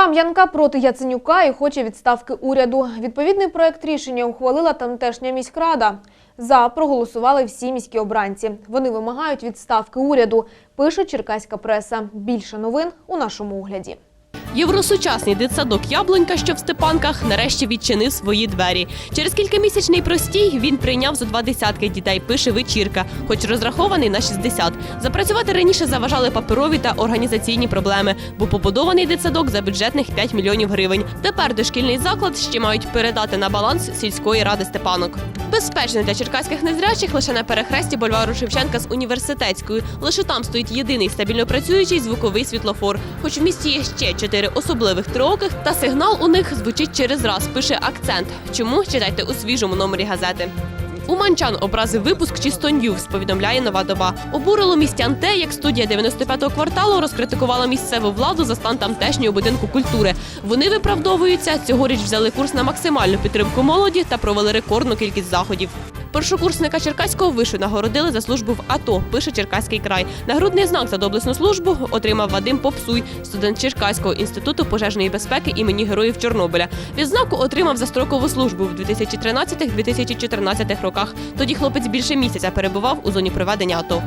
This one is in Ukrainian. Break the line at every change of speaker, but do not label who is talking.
Кам'янка проти Яценюка і хоче відставки уряду. Відповідний проект рішення ухвалила тамтешня міськрада. За проголосували всі міські обранці. Вони вимагають відставки уряду. Пише черкаська преса. Більше новин у нашому огляді.
Євросучасний дитсадок Яблонька, що в Степанках, нарешті відчинив свої двері. Через кількамісячний простій він прийняв за два десятки дітей. Пише вечірка, хоч розрахований на 60. Запрацювати раніше заважали паперові та організаційні проблеми, бо побудований дитсадок за бюджетних 5 мільйонів гривень. Тепер дошкільний заклад ще мають передати на баланс сільської ради Степанок. Безпечно для черкаських незрячих лише на перехресті бульвару Шевченка з університетською. Лише там стоїть єдиний стабільно працюючий звуковий світлофор. Хоч в місті є ще чотири особливих трооких, та сигнал у них звучить через раз. Пише акцент. Чому читайте у свіжому номері газети. У Манчан образив випуск чисто Ньюс, повідомляє нова доба. Обурило містян те, як студія 95-го кварталу розкритикувала місцеву владу за стан тамтешнього будинку культури. Вони виправдовуються. Цьогоріч взяли курс на максимальну підтримку молоді та провели рекордну кількість заходів. Першокурсника Черкаського вишу нагородили за службу в АТО, пише Черкаський край. Нагрудний знак за доблесну службу отримав Вадим Попсуй, студент Черкаського інституту пожежної безпеки імені Героїв Чорнобиля. Відзнаку отримав за строкову службу в 2013-2014 роках. Тоді хлопець більше місяця перебував у зоні проведення АТО.